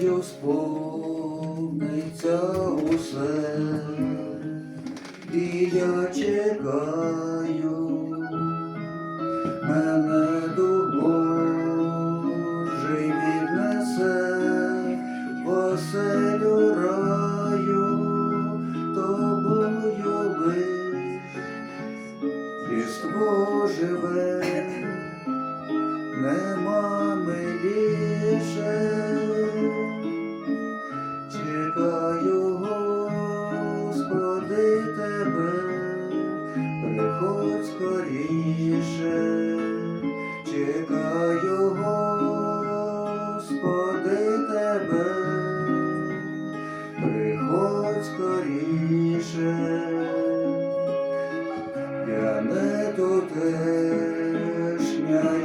Wiedział wspólnych całusem i ja ciekaw. Чекаю, Господи, тебе, приходь скоріше, чекаю, Господи, тебе, приходь скоріше, я не тутешня,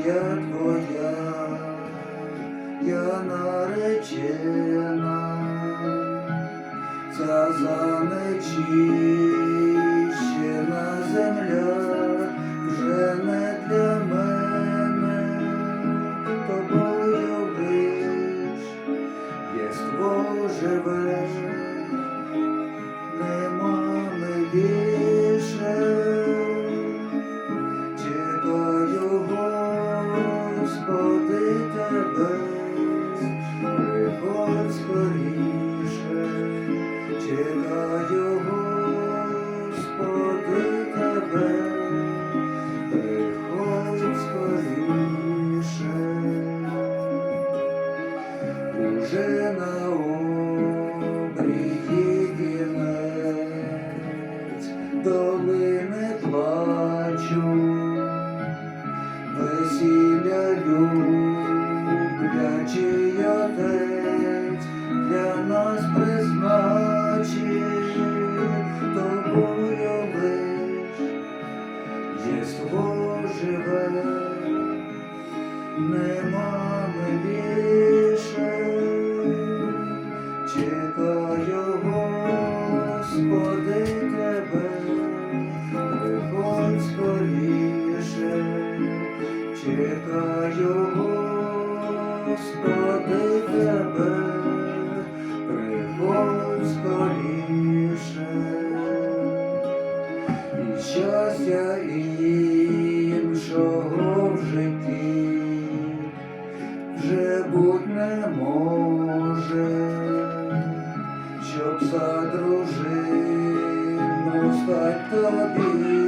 я твоя, я наречена ця занечищена земля вже не для мене, тобою лиш єство живе, нема миліше, Чекаю, Господи, тебе, приходь уже на обрії кінець, долини плачу, весілля люблячий отець для нас призначив єство живе, нема миліше, чекаю, Господи, тебе, приходь скоріше, чекаю, Господи, тебе, приходь скоріше, щастя іншого в житті. Вже будь не може, щоб за дружину стать тобі